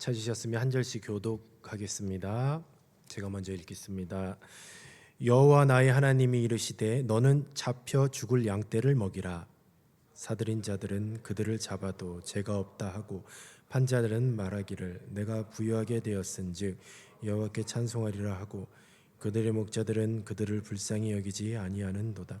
찾으셨으면 한 절씩 교독하겠습니다. 제가 먼저 읽겠습니다. 여호와 나의 하나님이 이르시되 너는 잡혀 죽을 양떼를 먹이라 사들인 자들은 그들을 잡아도 죄가 없다 하고 판자들은 말하기를 내가 부유하게 되었은즉 여호와께 찬송하리라 하고 그들의 목자들은 그들을 불쌍히 여기지 아니하는도다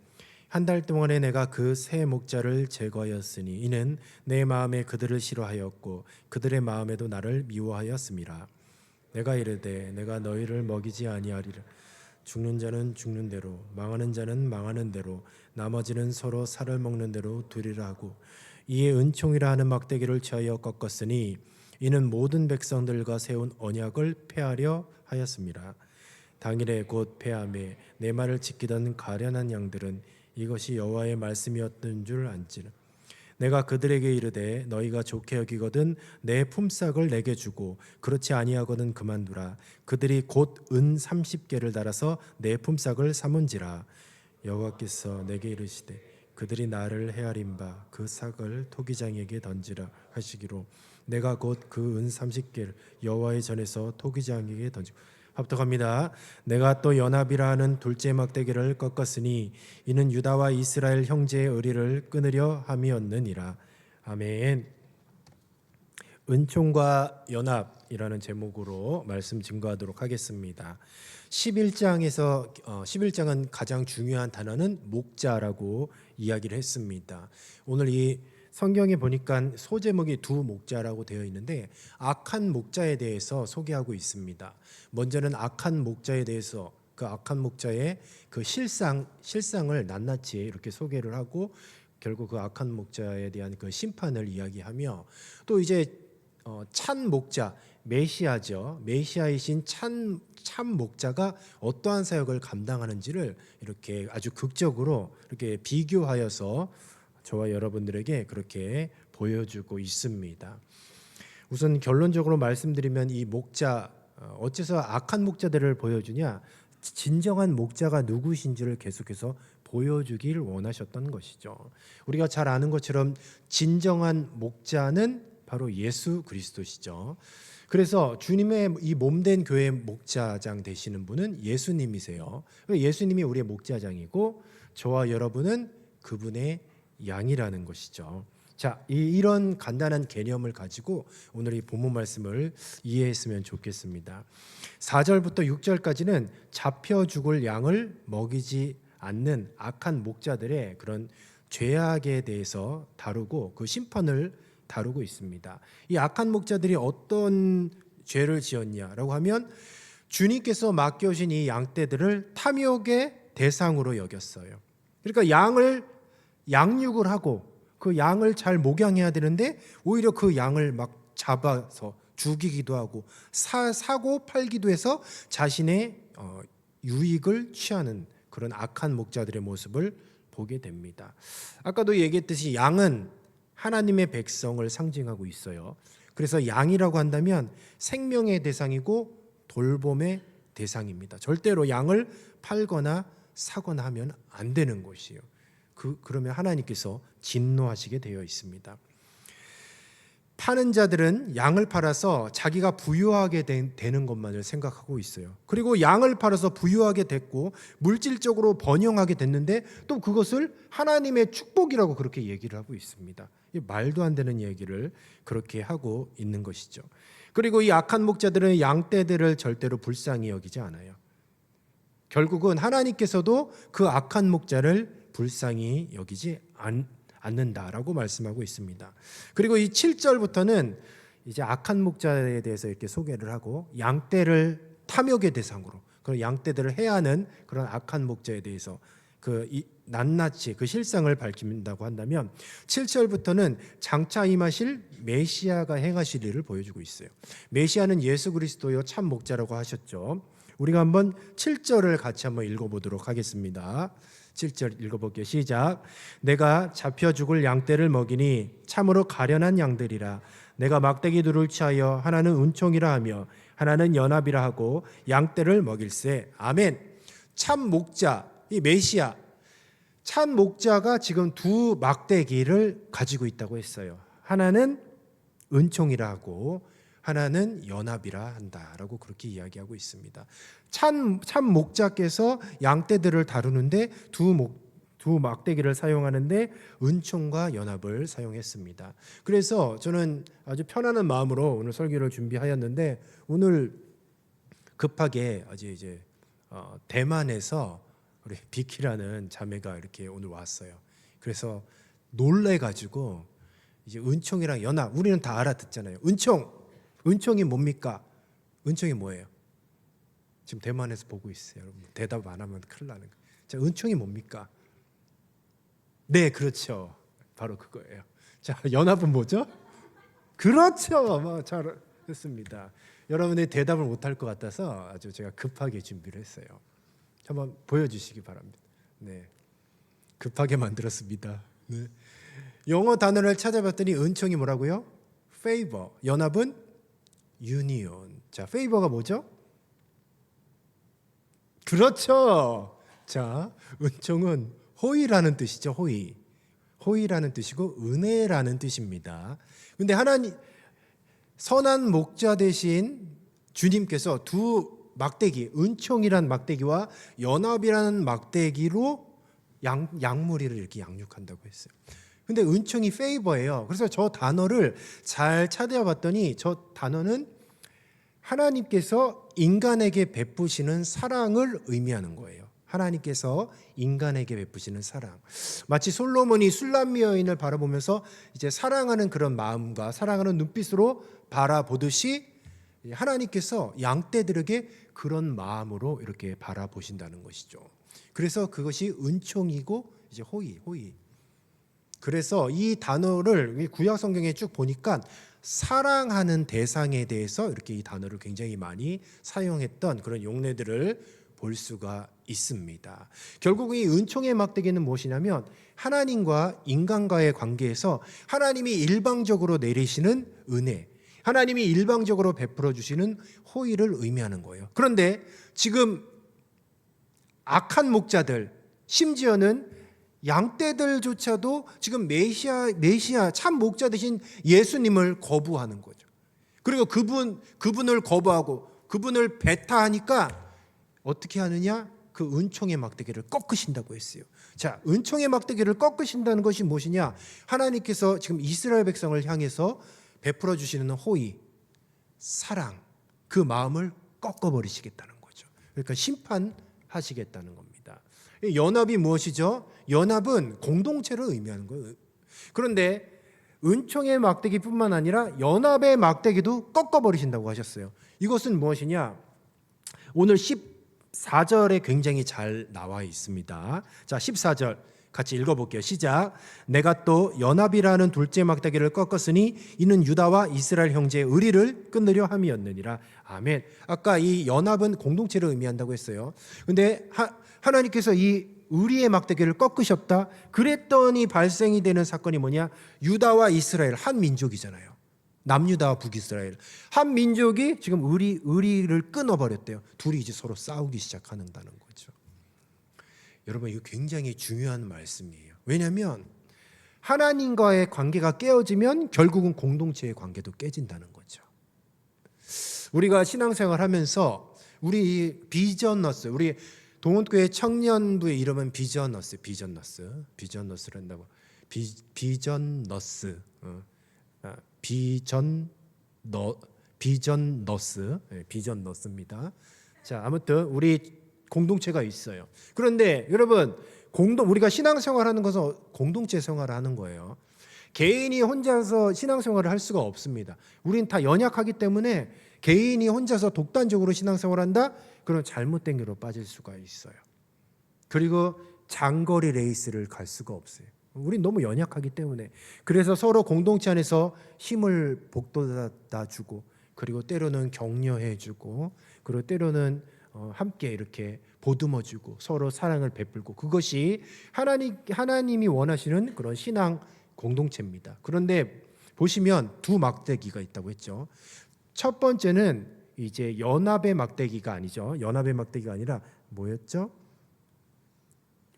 한 달 동안에 내가 그 새 목자를 제거하였으니 이는 내 마음에 그들을 싫어하였고 그들의 마음에도 나를 미워하였음이라 내가 이르되 내가 너희를 먹이지 아니하리라 죽는 자는 죽는 대로 망하는 자는 망하는 대로 나머지는 서로 살을 먹는 대로 두리라 하고 이에 은총이라 하는 막대기를 취하여 꺾었으니 이는 모든 백성들과 세운 언약을 폐하려 하였습니다. 당일에 곧 폐함에 내 말을 지키던 가련한 양들은 이것이 여호와의 말씀이었던 줄 안지라. 내가 그들에게 이르되 너희가 좋게 여기거든 내 품삯을 내게 주고 그렇지 아니하거든 그만두라. 그들이 곧 은 30개를 달아서 내 품삯을 삼은지라. 여호와께서 내게 이르시되 그들이 나를 헤아린 바 그 삭을 토기장에게 던지라 하시기로 내가 곧 그 은 30개를 여호와의 전에서 토기장에게 던지고 합독합니다. 내가 또 연합이라 하는 둘째 막대기를 꺾었으니 이는 유다와 이스라엘 형제의 의리를 끊으려 함이었느니라. 아멘. 은총과 연합이라는 제목으로 말씀 증거하도록 하겠습니다. 11장에서 어, 11장은 가장 중요한 단어는 목자라고 이야기를 했습니다. 오늘 이 성경에 보니까 소제목이 두 목자라고 되어 있는데 악한 목자에 대해서 소개하고 있습니다. 먼저는 악한 목자에 대해서 그 악한 목자의 그 실상 실상을 낱낱이 이렇게 소개를 하고 결국 그 악한 목자에 대한 그 심판을 이야기하며 또 이제 어, 찬 목자 메시아죠 메시아이신 찬, 참 목자가 어떠한 사역을 감당하는지를 이렇게 아주 극적으로 이렇게 비교하여서 저와 여러분들에게 그렇게 보여주고 있습니다. 우선 결론적으로 말씀드리면 이 목자 어, 어째서 악한 목자들을 보여주냐? 진정한 목자가 누구신지를 계속해서 보여주길 원하셨던 것이죠. 우리가 잘 아는 것처럼 진정한 목자는 바로 예수 그리스도시죠. 그래서 주님의 이 몸된 교회 목자장 되시는 분은 예수님이세요. 예수님이 우리의 목자장이고 저와 여러분은 그분의 양이라는 것이죠. 자, 이, 이런 간단한 개념을 가지고 오늘 이 본문 말씀을 이해했으면 좋겠습니다. 4절부터 6절까지는 잡혀 죽을 양을 먹이지 않는 악한 목자들의 그런 죄악에 대해서 다루고 그 심판을 다루고 있습니다. 이 악한 목자들이 어떤 죄를 지었냐라고 하면 주님께서 맡겨주신 이 양떼들을 탐욕의 대상으로 여겼어요. 그러니까 양을 양육을 하고 그 양을 잘 목양해야 되는데 오히려 그 양을 막 잡아서 죽이기도 하고 사, 사고 팔기도 해서 자신의 어, 유익을 취하는 그런 악한 목자들의 모습을 보게 됩니다. 아까도 얘기했듯이 양은 하나님의 백성을 상징하고 있어요. 그래서 양이라고 한다면 생명의 대상이고 돌봄의 대상입니다. 절대로 양을 팔거나 사거나 하면 안 되는 것이에요. 그 그러면 하나님께서 진노하시게 되어 있습니다. 파는 자들은 양을 팔아서 자기가 부유하게 된, 되는 것만을 생각하고 있어요. 그리고 양을 팔아서 부유하게 됐고 물질적으로 번영하게 됐는데 또 그것을 하나님의 축복이라고 그렇게 얘기를 하고 있습니다. 말도 안 되는 얘기를 그렇게 하고 있는 것이죠. 그리고 이 악한 목자들은 양떼들을 절대로 불쌍히 여기지 않아요. 결국은 하나님께서도 그 악한 목자를 불쌍히 여기지 않, 않는다라고 말씀하고 있습니다. 그리고 이 7절부터는 이제 악한 목자에 대해서 이렇게 소개를 하고 양떼를 탐욕의 대상으로 그런 양떼들을 해하는 그런 악한 목자에 대해서 그 이, 낱낱이 그 실상을 밝힌다고 한다면 7절부터는 장차 임하실 메시아가 행하실 일을 보여주고 있어요. 메시아는 예수 그리스도요 참 목자라고 하셨죠. 우리가 한번 7절을 같이 한번 읽어보도록 하겠습니다. 7절 읽어볼게요. 시작. 내가 잡혀 죽을 양떼를 먹이니 참으로 가련한 양들이라. 내가 막대기 둘을 취하여 하나는 은총이라 하며 하나는 연합이라 하고 양떼를 먹일세. 아멘. 참 목자 이 메시아 참 목자가 지금 두 막대기를 가지고 있다고 했어요. 하나는 은총이라 하고 하나는 연합이라 한다라고 그렇게 이야기하고 있습니다. 참, 참 목자께서 양떼들을 다루는데 두 목, 두 막대기를 사용하는데 은총과 연합을 사용했습니다. 그래서 저는 아주 편안한 마음으로 오늘 설교를 준비하였는데 오늘 급하게 아주 이제 어, 대만에서 우리 비키라는 자매가 이렇게 오늘 왔어요. 그래서 놀래 가지고 이제 은총이랑 연합 우리는 다 알아듣잖아요. 은총 은총이 뭡니까? 은총이 뭐예요? 지금 대만에서 보고 있어요. 여러분 대답 안 하면 큰일 나는 거. 자, 은총이 뭡니까? 네, 그렇죠. 바로 그거예요. 자, 연합은 뭐죠? 그렇죠. 뭐 잘했습니다. 여러분의 대답을 못할 것 같아서 아주 제가 급하게 준비를 했어요. 한번 보여주시기 바랍니다. 네, 급하게 만들었습니다. 네. 영어 단어를 찾아봤더니 은총이 뭐라고요? favor. 연합은 union. 자, favor가 뭐죠? 그렇죠. 자, 은총은 호의라는 뜻이죠. 호의. 호의라는 뜻이고 은혜라는 뜻입니다. 근데 하나님 선한 목자 대신 주님께서 두 막대기, 은총이란 막대기와 연합이라는 막대기로 양, 양무리를 이렇게 양육한다고 했어요. 근데 은총이 페이버예요. 그래서 저 단어를 잘 찾아봤더니 저 단어는 하나님께서 인간에게 베푸시는 사랑을 의미하는 거예요. 하나님께서 인간에게 베푸시는 사랑. 마치 솔로몬이 술람미 여인을 바라보면서 이제 사랑하는 그런 마음과 사랑하는 눈빛으로 바라보듯이 하나님께서 양떼들에게 그런 마음으로 이렇게 바라보신다는 것이죠. 그래서 그것이 은총이고 이제 호의, 호의. 그래서 이 단어를 구약 성경에 쭉 보니까 사랑하는 대상에 대해서 이렇게 이 단어를 굉장히 많이 사용했던 그런 용례들을 볼 수가 있습니다. 결국 이 은총의 막대기는 무엇이냐면 하나님과 인간과의 관계에서 하나님이 일방적으로 내리시는 은혜, 하나님이 일방적으로 베풀어 주시는 호의를 의미하는 거예요. 그런데 지금 악한 목자들, 심지어는 양떼들조차도 지금 메시아 메시아 참 목자 대신 예수님을 거부하는 거죠. 그리고 그분 그분을 거부하고 그분을 배타하니까 어떻게 하느냐? 그 은총의 막대기를 꺾으신다고 했어요. 자, 은총의 막대기를 꺾으신다는 것이 무엇이냐? 하나님께서 지금 이스라엘 백성을 향해서 베풀어 주시는 호의, 사랑, 그 마음을 꺾어 버리시겠다는 거죠. 그러니까 심판하시겠다는 겁니다. 연합이 무엇이죠? 연합은 공동체를 의미하는 거예요. 그런데 은총의 막대기뿐만 아니라 연합의 막대기도 꺾어 버리신다고 하셨어요. 이것은 무엇이냐? 오늘 14절에 굉장히 잘 나와 있습니다. 자, 14절 같이 읽어볼게요. 시작. 내가 또 연합이라는 둘째 막대기를 꺾었으니 이는 유다와 이스라엘 형제의 의리를 끊으려 함이었느니라. 아멘. 아까 이 연합은 공동체를 의미한다고 했어요. 근데 하, 하나님께서 이 의리의 막대기를 꺾으셨다. 그랬더니 발생이 되는 사건이 뭐냐? 유다와 이스라엘 한 민족이잖아요. 남유다와 북이스라엘 한 민족이 지금 의리 의리를 끊어 버렸대요. 둘이 이제 서로 싸우기 시작한다는 거죠. 여러분 이거 굉장히 중요한 말씀이에요. 왜냐하면 하나님과의 관계가 깨어지면 결국은 공동체의 관계도 깨진다는 거죠. 우리가 신앙생활하면서 우리 비전너스 우리 동원교회 청년부의 이름은 비전너스 비전너스 비전너스를 한다고 비 비전너스 어. 아, 비전 너 비전 너스 네, 비전 너스입니다. 자 아무튼 우리 공동체가 있어요. 그런데 여러분 공동 우리가 신앙생활하는 것은 공동체 생활을 하는 거예요. 개인이 혼자서 신앙생활을 할 수가 없습니다. 우린 다 연약하기 때문에 개인이 혼자서 독단적으로 신앙생활한다? 그런 잘못된 길로 빠질 수가 있어요. 그리고 장거리 레이스를 갈 수가 없어요. 우린 너무 연약하기 때문에 그래서 서로 공동체 안에서 힘을 복돋아 주고 그리고 때로는 격려해 주고 그리고 때로는 어, 함께 이렇게 보듬어 주고 서로 사랑을 베풀고 그것이 하나님 하나님이 원하시는 그런 신앙 공동체입니다. 그런데 보시면 두 막대기가 있다고 했죠. 첫 번째는 이제 연합의 막대기가 아니죠. 연합의 막대기가 아니라 뭐였죠?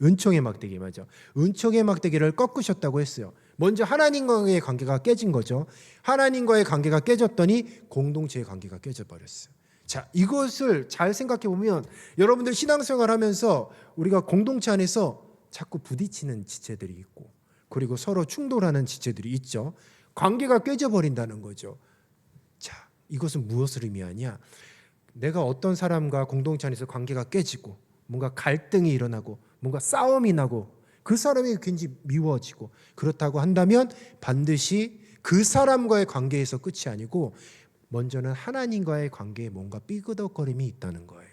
은총의 막대기 맞죠. 은총의 막대기를 꺾으셨다고 했어요. 먼저 하나님과의 관계가 깨진 거죠. 하나님과의 관계가 깨졌더니 공동체의 관계가 깨져 버렸어요. 자, 이것을 잘 생각해 보면 여러분들 신앙생활 하면서 우리가 공동체 안에서 자꾸 부딪히는 지체들이 있고 그리고 서로 충돌하는 지체들이 있죠. 관계가 깨져 버린다는 거죠. 자, 이것은 무엇을 의미하냐? 내가 어떤 사람과 공동체 안에서 관계가 깨지고 뭔가 갈등이 일어나고 뭔가 싸움이 나고 그 사람이 굉장히 미워지고 그렇다고 한다면 반드시 그 사람과의 관계에서 끝이 아니고 먼저는 하나님과의 관계에 뭔가 삐그덕거림이 있다는 거예요.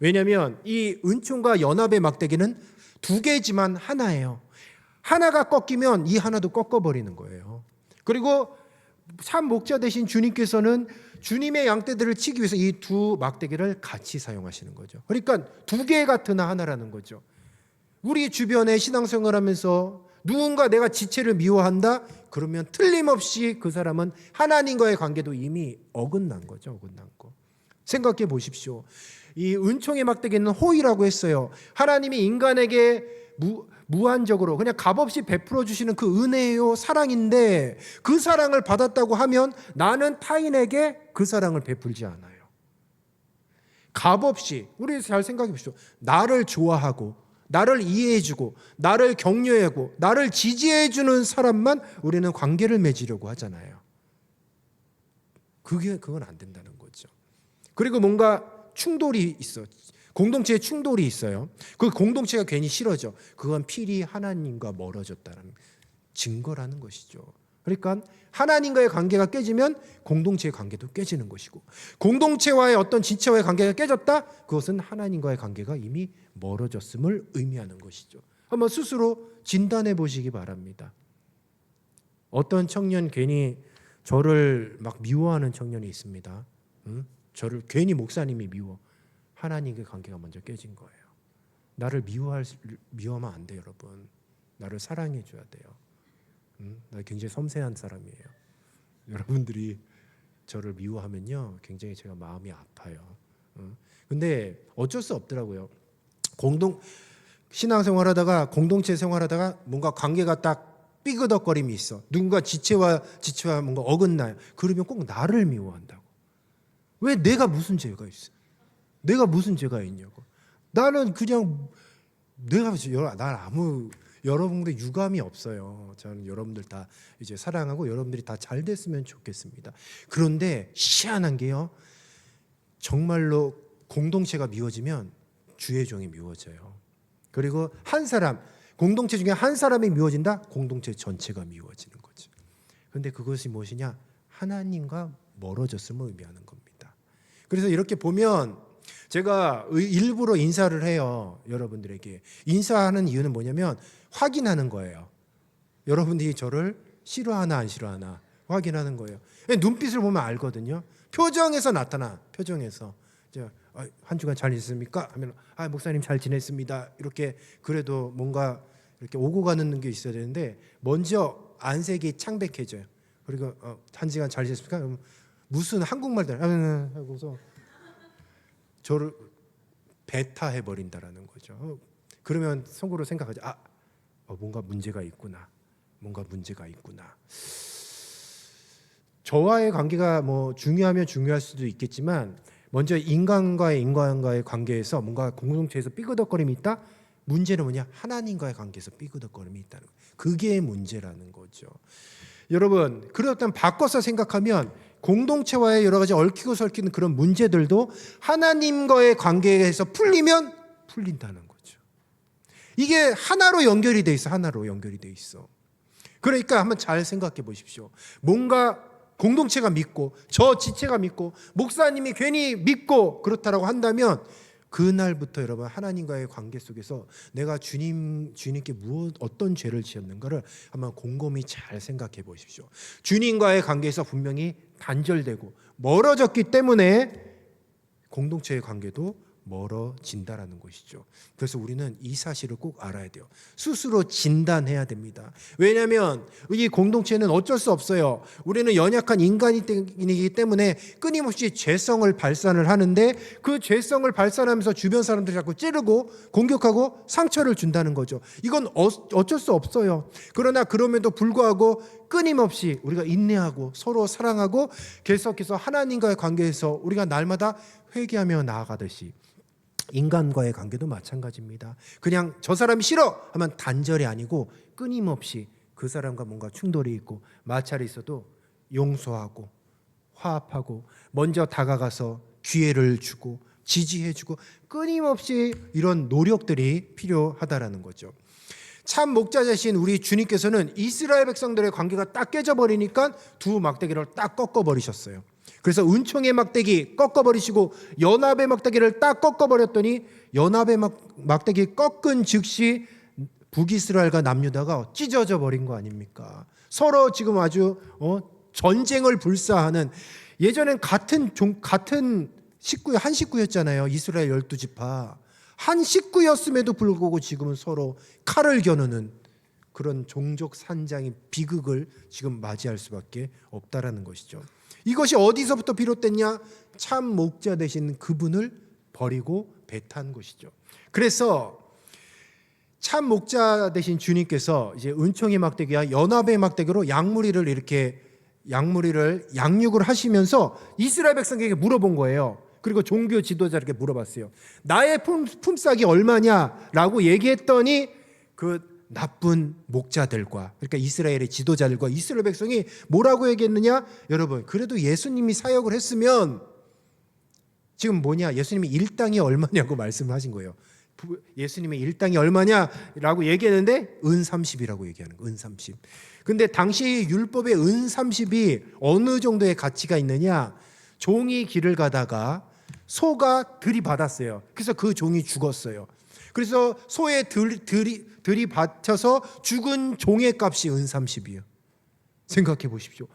왜냐하면 이 은총과 연합의 막대기는 두 개지만 하나예요. 하나가 꺾이면 이 하나도 꺾어버리는 거예요. 그리고 참 목자 되신 주님께서는 주님의 양떼들을 치기 위해서 이 두 막대기를 같이 사용하시는 거죠. 그러니까 두 개 같은 하나라는 거죠. 우리 주변에 신앙생활 하면서 누군가 내가 지체를 미워한다 그러면 틀림없이 그 사람은 하나님과의 관계도 이미 어긋난 거죠. 어긋난 거. 생각해 보십시오. 이 은총의 막대기는 호의라고 했어요. 하나님이 인간에게 무, 무한적으로 그냥 값없이 베풀어 주시는 그 은혜요 사랑인데 그 사랑을 받았다고 하면 나는 타인에게 그 사랑을 베풀지 않아요. 값없이 우리 잘 생각해 보십시오. 나를 좋아하고 나를 이해해 주고 나를 격려하고 나를 지지해 주는 사람만 우리는 관계를 맺으려고 하잖아요. 그게 그건 안 된다는 거죠. 그리고 뭔가 충돌이 있어. 공동체에 충돌이 있어요. 그 공동체가 괜히 싫어져. 그건 필히 하나님과 멀어졌다는 증거라는 것이죠. 그러니까 하나님과의 관계가 깨지면 공동체의 관계도 깨지는 것이고 공동체와의 어떤 지체와의 관계가 깨졌다 그것은 하나님과의 관계가 이미 멀어졌음을 의미하는 것이죠. 한번 스스로 진단해 보시기 바랍니다. 어떤 청년 괜히 저를 막 미워하는 청년이 있습니다. 응? 저를 괜히 목사님이 미워. 하나님의 관계가 먼저 깨진 거예요. 나를 미워할 미워하면 안 돼요, 여러분. 나를 사랑해 줘야 돼요. 음, 나 굉장히 섬세한 사람이에요. 여러분들이 저를 미워하면요, 굉장히 제가 마음이 아파요. 음, 근데 어쩔 수 없더라고요. 공동 신앙생활하다가 공동체 생활하다가 뭔가 관계가 딱 삐그덕거림이 있어. 누군가 지체와 지체와 뭔가 어긋나요. 그러면 꼭 나를 미워한다고. 왜 내가 무슨 죄가 있어? 내가 무슨 죄가 있냐고. 나는 그냥 내가 날 아무 여러분들의 유감이 없어요. 저는 여러분들 다 이제 사랑하고 여러분들이 다 잘 됐으면 좋겠습니다. 그런데 희한한 게요. 정말로 공동체가 미워지면 주의 종이 미워져요. 그리고 한 사람 공동체 중에 한 사람이 미워진다. 공동체 전체가 미워지는 거죠. 그런데 그것이 무엇이냐? 하나님과 멀어졌음을 의미하는 겁니다. 그래서 이렇게 보면 제가 일부러 인사를 해요. 여러분들에게. 인사하는 이유는 뭐냐면 확인하는 거예요. 여러분들이 저를 싫어하나 안 싫어하나 확인하는 거예요. 눈빛을 보면 알거든요. 표정에서 나타나. 표정에서. 아, 한 주간 잘 있습니까? 하면 아 목사님 잘 지냈습니다. 이렇게 그래도 뭔가 이렇게 오고 가는 게 있어야 되는데 먼저 안색이 창백해져요. 그리고 어, 한 시간 잘 지냈습니까? 무슨 한국말들 하고서 저를 배타해 버린다라는 거죠. 그러면 속으로 생각하죠. 아, 어, 뭔가 문제가 있구나. 뭔가 문제가 있구나. 저와의 관계가 뭐 중요하면 중요할 수도 있겠지만 먼저 인간과의 인간과의 관계에서 뭔가 공동체에서 삐그덕거림이 있다. 문제는 뭐냐? 하나님과의 관계에서 삐그덕거림이 있다는 거. 그게 문제라는 거죠. 여러분, 그렇다면 바꿔서 생각하면 공동체와의 여러 가지 얽히고 설키는 그런 문제들도 하나님과의 관계에서 풀리면 풀린다는 거죠. 이게 하나로 연결이 돼 있어. 하나로 연결이 돼 있어. 그러니까 한번 잘 생각해 보십시오. 뭔가 공동체가 믿고 저 지체가 믿고 목사님이 괜히 믿고 그렇다라고 한다면 그날부터 여러분 하나님과의 관계 속에서 내가 주님 주님께 무엇 어떤 죄를 지었는가를 한번 곰곰이 잘 생각해 보십시오. 주님과의 관계에서 분명히 단절되고 멀어졌기 때문에 공동체의 관계도 멀어진다라는 것이죠. 그래서 우리는 이 사실을 꼭 알아야 돼요. 스스로 진단해야 됩니다. 왜냐하면 이 공동체는 어쩔 수 없어요. 우리는 연약한 인간이기 때문에 끊임없이 죄성을 발산을 하는데 그 죄성을 발산하면서 주변 사람들이 자꾸 찌르고 공격하고 상처를 준다는 거죠. 이건 어, 어쩔 수 없어요. 그러나 그럼에도 불구하고 끊임없이 우리가 인내하고 서로 사랑하고 계속해서 하나님과의 관계에서 우리가 날마다 회개하며 나아가듯이 인간과의 관계도 마찬가지입니다. 그냥 저 사람이 싫어 하면 단절이 아니고 끊임없이 그 사람과 뭔가 충돌이 있고 마찰이 있어도 용서하고 화합하고 먼저 다가가서 기회를 주고 지지해주고 끊임없이 이런 노력들이 필요하다라는 거죠. 참 목자자신 우리 주님께서는 이스라엘 백성들의 관계가 딱 깨져버리니까 두 막대기를 딱 꺾어버리셨어요. 그래서 은총의 막대기 꺾어버리시고 연합의 막대기를 딱 꺾어버렸더니 연합의 막, 막대기 꺾은 즉시 북이스라엘과 남유다가 찢어져 버린 거 아닙니까? 서로 지금 아주 어, 전쟁을 불사하는 예전엔 같은 종, 같은 식구 한 식구였잖아요. 이스라엘 열두 지파 한 식구였음에도 불구하고 지금은 서로 칼을 겨누는 그런 종족 산장의 비극을 지금 맞이할 수밖에 없다라는 것이죠. 이것이 어디서부터 비롯됐냐? 참 목자 되신 그분을 버리고 배탄 것이죠. 그래서 참 목자 되신 주님께서 이제 은총의 막대기와 연합의 막대기로 양무리를 이렇게 양무리를 양육을 하시면서 이스라엘 백성에게 물어본 거예요. 그리고 종교 지도자에게 물어봤어요. 나의 품, 품삯이 얼마냐라고 얘기했더니 그 나쁜 목자들과 그러니까 이스라엘의 지도자들과 이스라엘 백성이 뭐라고 얘기했느냐? 여러분, 그래도 예수님이 사역을 했으면 지금 뭐냐? 예수님이 일당이 얼마냐고 말씀하신 거예요. 예수님의 일당이 얼마냐라고 얘기했는데 은 30이라고 얘기하는 거. 은 30. 근데 당시 율법의 은 30이 어느 정도의 가치가 있느냐? 종이 길을 가다가 소가 들이받았어요. 그래서 그 종이 죽었어요. 그래서 소에 들, 들이, 들이받쳐서 죽은 종의 값이 은 30이에요. 생각해 보십시오.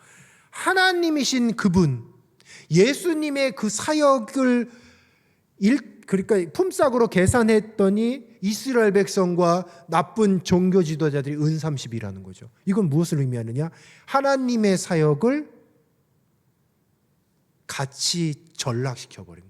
하나님이신 그분, 예수님의 그 사역을 일, 그러니까 품삯으로 계산했더니 이스라엘 백성과 나쁜 종교 지도자들이 은 30이라는 거죠. 이건 무엇을 의미하느냐? 하나님의 사역을 같이 전락시켜 버린.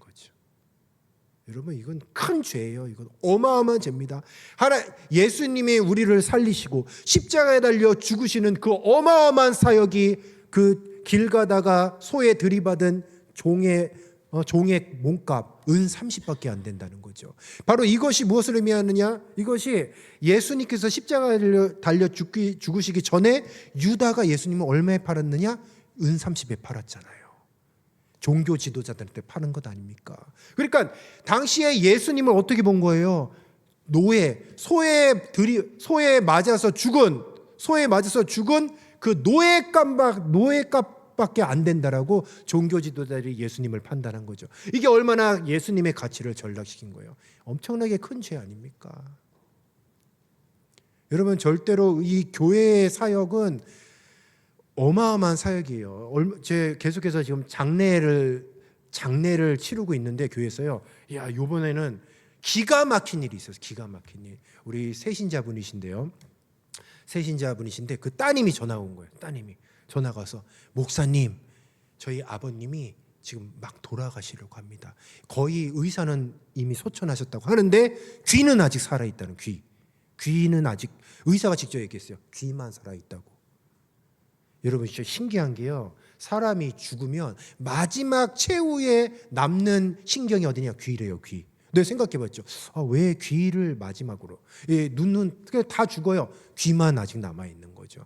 여러분 이건 큰 죄예요. 이건 어마어마한 죄입니다. 하나 예수님이 우리를 살리시고 십자가에 달려 죽으시는 그 어마어마한 사역이 그 길 가다가 소에 들이받은 종의 어, 종의 몸값 은 30밖에 안 된다는 거죠. 바로 이것이 무엇을 의미하느냐? 이것이 예수님께서 십자가에 달려, 죽기, 죽으시기 전에 유다가 예수님을 얼마에 팔았느냐? 은 30에 팔았잖아요. 종교 지도자들한테 파는 것 아닙니까? 그러니까 당시에 예수님을 어떻게 본 거예요? 노예, 소에 들이 소에 맞아서 죽은 소에 맞아서 죽은 그 노예값 노예 값밖에 안 된다라고 종교 지도자들이 예수님을 판단한 거죠. 이게 얼마나 예수님의 가치를 전락시킨 거예요. 엄청나게 큰 죄 아닙니까? 여러분 절대로 이 교회의 사역은 어마어마한 사역이에요. 제 계속해서 지금 장례를 장례를 치르고 있는데 교회에서요. 야 이번에는 기가 막힌 일이 있어요. 기가 막힌 일. 우리 세신자분이신데요. 세신자분이신데 그 따님이 전화 온 거예요. 따님이 전화 가서 목사님 저희 아버님이 지금 막 돌아가시려고 합니다. 거의 의사는 이미 소천하셨다고 하는데 귀는 아직 살아 있다는 귀. 귀는 아직 의사가 직접 얘기했어요. 귀만 살아 있다고. 여러분 진짜 신기한 게요. 사람이 죽으면 마지막 최후에 남는 신경이 어디냐? 귀래요, 귀. 네, 생각해봤죠. 아, 왜 귀를 마지막으로? 예, 눈은 다 죽어요. 귀만 아직 남아 있는 거죠.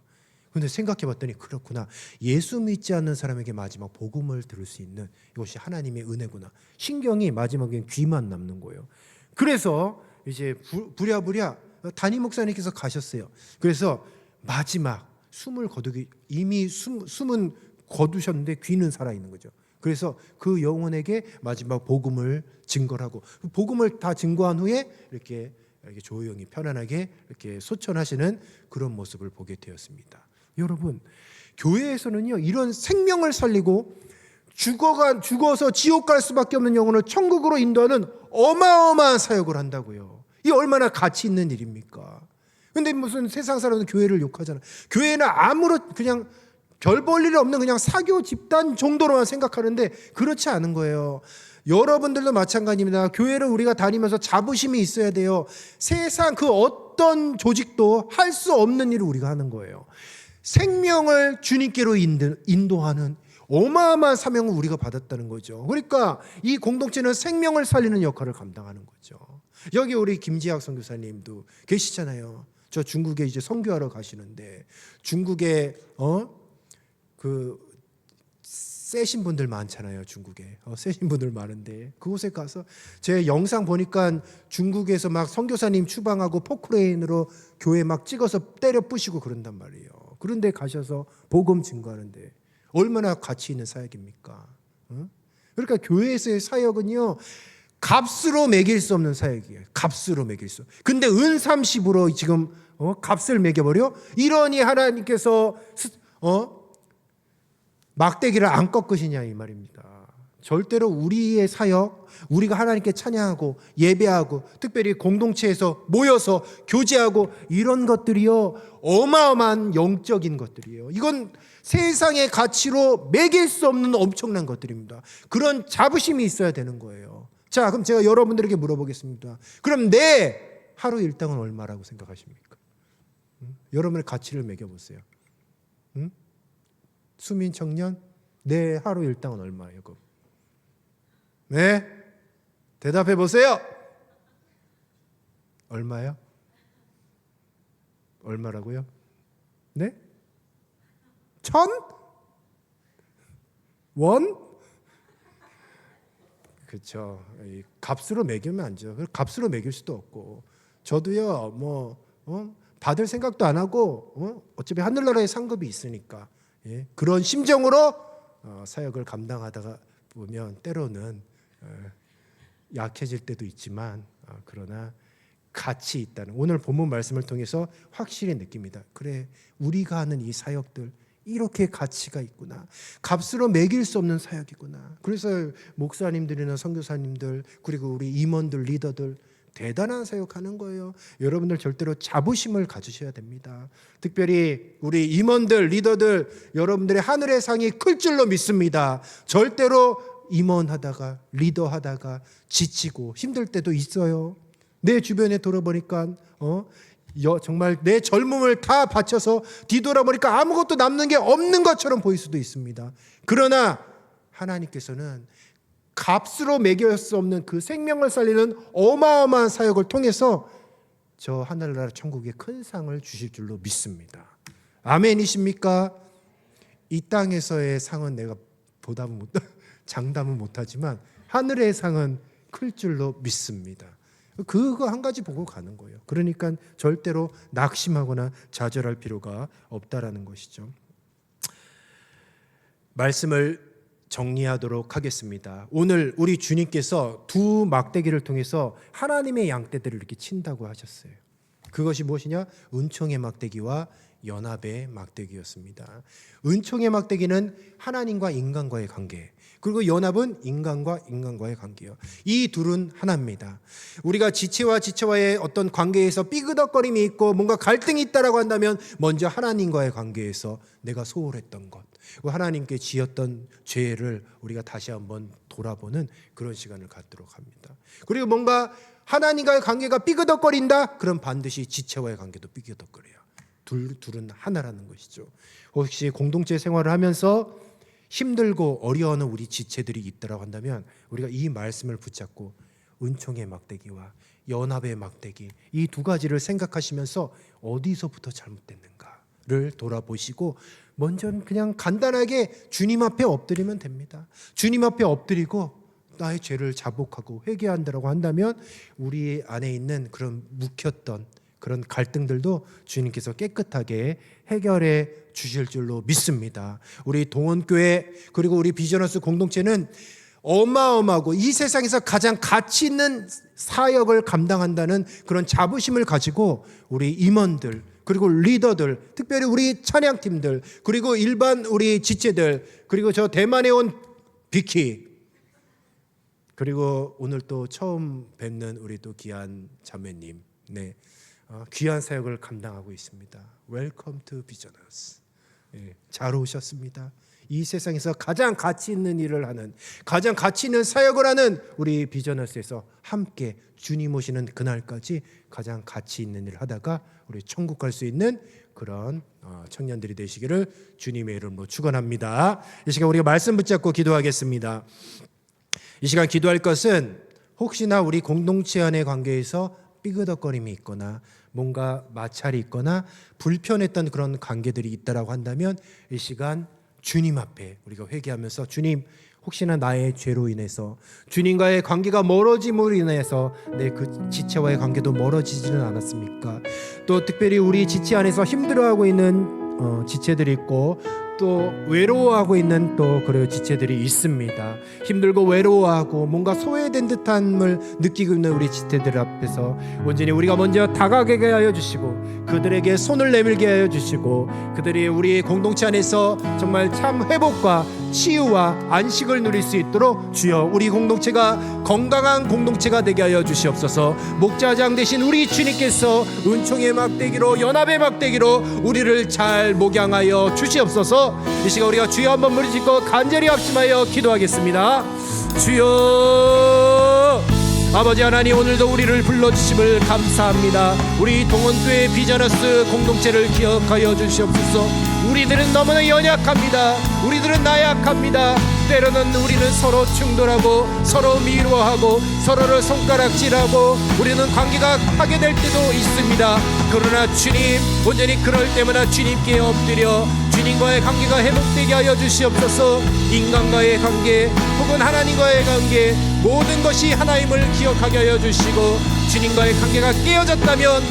근데 생각해봤더니 그렇구나. 예수 믿지 않는 사람에게 마지막 복음을 들을 수 있는 이것이 하나님의 은혜구나. 신경이 마지막엔 귀만 남는 거예요. 그래서 이제 부랴부랴 담임 목사님께서 가셨어요. 그래서 마지막 숨을 거두기 이미 숨, 숨은 거두셨는데 귀는 살아 있는 거죠. 그래서 그 영혼에게 마지막 복음을 증거하고 복음을 다 증거한 후에 이렇게 이렇게 조용히 편안하게 이렇게 소천하시는 그런 모습을 보게 되었습니다. 여러분 교회에서는요 이런 생명을 살리고 죽어가 죽어서 지옥 갈 수밖에 없는 영혼을 천국으로 인도하는 어마어마한 사역을 한다고요. 이 얼마나 가치 있는 일입니까? 근데 무슨 세상 사람은 교회를 욕하잖아. 교회는 아무런 그냥 별 볼 일 없는 그냥 사교 집단 정도로만 생각하는데 그렇지 않은 거예요. 여러분들도 마찬가지입니다. 교회를 우리가 다니면서 자부심이 있어야 돼요. 세상 그 어떤 조직도 할 수 없는 일을 우리가 하는 거예요. 생명을 주님께로 인도- 인도하는 어마어마한 사명을 우리가 받았다는 거죠. 그러니까 이 공동체는 생명을 살리는 역할을 감당하는 거죠. 여기 우리 김지학 선교사님도 계시잖아요. 저 중국에 이제 선교하러 가시는데 중국에 어그 세신 분들 많잖아요 중국에. 어, 세신 분들 많은데. 그곳에 가서 제 영상 보니까 중국에서 막 선교사님 추방하고 포크레인으로 교회 막 찍어서 때려 부시고 그런단 말이에요. 그런데 가셔서 복음 증거하는데 얼마나 가치 있는 사역입니까? 어? 그러니까 교회에서의 사역은요 값으로 매길 수 없는 사역이에요 값으로 매길 수 근데 은삼십으로 지금 어? 값을 매겨버려 이러니 하나님께서 스- 어? 막대기를 안 꺾으시냐 이 말입니다. 절대로 우리의 사역, 우리가 하나님께 찬양하고 예배하고 특별히 공동체에서 모여서 교제하고 이런 것들이요 어마어마한 영적인 것들이에요. 이건 세상의 가치로 매길 수 없는 엄청난 것들입니다. 그런 자부심이 있어야 되는 거예요. 자, 그럼 제가 여러분들에게 물어보겠습니다. 그럼 내 하루 일당은 얼마라고 생각하십니까? 응? 여러분의 가치를 매겨보세요. 응? 수민 청년 내 하루 일당은 얼마예요? 그럼? 네, 대답해 보세요. 얼마요? 얼마라고요? 네? 천? 원? 그렇죠. 이 값으로 매기면 안 죠. 값으로 매길 수도 없고. 저도요. 뭐 어? 받을 생각도 안 하고 어? 어차피 하늘나라에 상급이 있으니까 예? 그런 심정으로 어, 사역을 감당하다가 보면 때로는 어, 약해질 때도 있지만 어, 그러나 가치 있다는 오늘 본문 말씀을 통해서 확실히 느낍니다. 그래 우리가 하는 이 사역들 이렇게 가치가 있구나. 값으로 매길 수 없는 사역이구나. 그래서 목사님들이나 선교사님들 그리고 우리 임원들 리더들 대단한 사역하는 거예요. 여러분들 절대로 자부심을 가지셔야 됩니다. 특별히 우리 임원들, 리더들 여러분들의 하늘의 상이 클 줄로 믿습니다. 절대로 임원하다가 리더하다가 지치고 힘들 때도 있어요. 내 주변에 돌아보니까 어 여, 정말 내 젊음을 다 바쳐서 뒤돌아보니까 아무것도 남는 게 없는 것처럼 보일 수도 있습니다. 그러나 하나님께서는 값으로 매길 수 없는 그 생명을 살리는 어마어마한 사역을 통해서 저 하늘나라 천국에 큰 상을 주실 줄로 믿습니다. 아멘이십니까? 이 땅에서의 상은 내가 보답은 못 장담은 못하지만 하늘의 상은 클 줄로 믿습니다. 그거 한 가지 보고 가는 거예요. 그러니까 절대로 낙심하거나 좌절할 필요가 없다라는 것이죠. 말씀을 정리하도록 하겠습니다. 오늘 우리 주님께서 두 막대기를 통해서 하나님의 양떼들을 이렇게 친다고 하셨어요. 그것이 무엇이냐? 은총의 막대기와 연합의 막대기였습니다. 은총의 막대기는 하나님과 인간과의 관계, 그리고 연합은 인간과 인간과의 관계요. 이 둘은 하나입니다. 우리가 지체와 지체와의 어떤 관계에서 삐그덕거림이 있고 뭔가 갈등이 있다라고 한다면 먼저 하나님과의 관계에서 내가 소홀했던 것, 그 하나님께 지었던 죄를 우리가 다시 한번 돌아보는 그런 시간을 갖도록 합니다. 그리고 뭔가 하나님과의 관계가 삐그덕거린다? 그럼 반드시 지체와의 관계도 삐그덕거려요. 둘, 둘은 하나라는 것이죠. 혹시 공동체 생활을 하면서 힘들고 어려워하는 우리 지체들이 있다고 한다면 우리가 이 말씀을 붙잡고 은총의 막대기와 연합의 막대기 이 두 가지를 생각하시면서 어디서부터 잘못됐는가를 돌아보시고 먼저 그냥 간단하게 주님 앞에 엎드리면 됩니다. 주님 앞에 엎드리고 나의 죄를 자복하고 회개한다라고 한다면 우리 안에 있는 그런 묵혔던 그런 갈등들도 주님께서 깨끗하게 해결해 주실 줄로 믿습니다. 우리 동원교회 그리고 우리 비전너스 공동체는 어마어마하고 이 세상에서 가장 가치 있는 사역을 감당한다는 그런 자부심을 가지고 우리 임원들 그리고 리더들 특별히 우리 찬양팀들 그리고 일반 우리 지체들 그리고 저 대만에 온 비키 그리고 오늘 또 처음 뵙는 우리 또 귀한 자매님, 네 어, 귀한 사역을 감당하고 있습니다. 웰컴 투. 예, 잘 오셨습니다. 이 세상에서 가장 가치 있는 일을 하는 가장 가치 있는 사역을 하는 우리 비저너스에서 함께 주님 오시는 그날까지 가장 가치 있는 일을 하다가 우리 천국 갈 수 있는 그런 어, 청년들이 되시기를 주님의 이름으로 축원합니다. 이 시간 우리가 말씀 붙잡고 기도하겠습니다. 이 시간 기도할 것은 혹시나 우리 공동체 안의 관계에서 삐그덕거림이 있거나 뭔가 마찰이 있거나 불편했던 그런 관계들이 있다라고 한다면 이 시간 주님 앞에 우리가 회개하면서 주님 혹시나 나의 죄로 인해서 주님과의 관계가 멀어짐으로 인해서 내 그 지체와의 관계도 멀어지지는 않았습니까? 또 특별히 우리 지체 안에서 힘들어하고 있는 어, 지체들이 있고 또 외로워하고 있는 또 그런 지체들이 있습니다. 힘들고 외로워하고 뭔가 소외된 듯함을 느끼고 있는 우리 지체들 앞에서 온전히 우리가 먼저 다가가게 하여 주시고 그들에게 손을 내밀게 하여 주시고 그들이 우리 공동체 안에서 정말 참 회복과 치유와 안식을 누릴 수 있도록 주여 우리 공동체가 건강한 공동체가 되게 하여 주시옵소서. 목자장 되신 우리 주님께서 은총의 막대기로 연합의 막대기로 우리를 잘 목양하여 주시옵소서. 이 시간 우리가 주여 한번 무리 짓고 간절히 합심하여 기도하겠습니다. 주여 아버지 하나님 오늘도 우리를 불러주심을 감사합니다. 우리 동원교회 비자너스 공동체를 기억하여 주시옵소서. 우리들은 너무나 연약합니다. 우리들은 나약합니다. 때로는 우리는 서로 충돌하고 서로 미워하고 서로를 손가락질하고 우리는 관계가 파괴될 때도 있습니다. 그러나 주님 온전히 그럴 때마다 주님께 엎드려 주님과의 관계가 회복되게 하여 주시옵소서 인간과의 관계 혹은 하나님과의 관계 모든 것이 하나임을 기억하게 하여 주시고 주님과의 관계가 깨어졌다면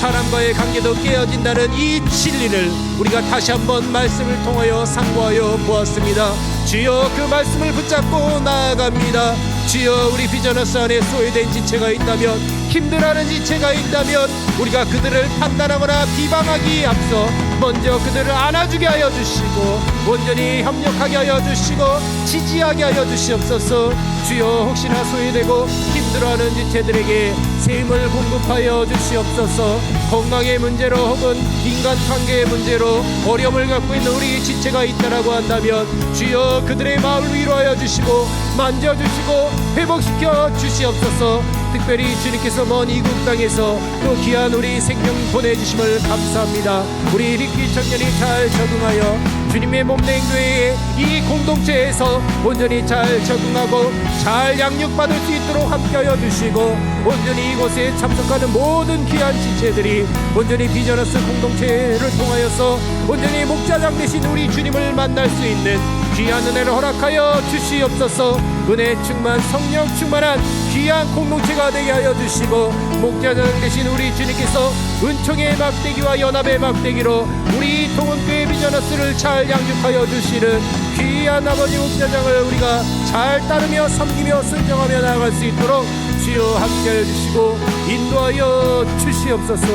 사람과의 관계도 깨어진다는 이 진리를 우리가 다시 한번 말씀을 통하여 상고하여 보았습니다. 주여 그 말씀을 붙잡고 나아갑니다. 주여 우리 비전너스 안에 소외된 지체가 있다면 힘들어하는 지체가 있다면 우리가 그들을 판단하거나 비방하기 앞서 먼저 그들을 안아주게 하여 주시고 온전히 협력하게 하여 주시고 지지하게 하여 주시옵소서. 주여 혹시나 소외되고 힘들어하는 지체들에게 샘을 공급하여 주시옵소서. 건강의 문제로 혹은 인간관계의 문제로 어려움을 갖고 있는 우리 지체가 있다라고 한다면 주여 그들의 마음을 위로하여 주시고 만져주시고 회복시켜 주시옵소서 특별히 주님께서 먼 이국 땅에서 또 귀한 우리 생명 보내주심을 감사합니다. 우리 리키 청년이 잘 적응하여 주님의 몸된 교회의 이 공동체에서 온전히 잘 적응하고 잘 양육받을 수 있도록 함께하여 주시고 온전히 이곳에 참석하는 모든 귀한 지체들이 온전히 비전너스 공동체를 통하여서 온전히 목자장 되신 우리 주님을 만날 수 있는 귀한 은혜를 허락하여 주시옵소서. 은혜 충만 성령 충만한 귀한 공동체가 되게 하여 주시고 목자장 되신 우리 주님께서 은총의 막대기와 연합의 막대기로 우리 동원교회 비전너스를 잘 양육하여 주시는 귀한 아버지 목자장을 우리가 잘 따르며 섬기며 순종하며 나아갈 수 있도록 주여 함께해 주시고 인도하여 주시옵소서.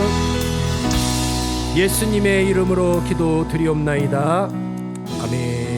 예수님의 이름으로 기도 드리옵나이다. 아멘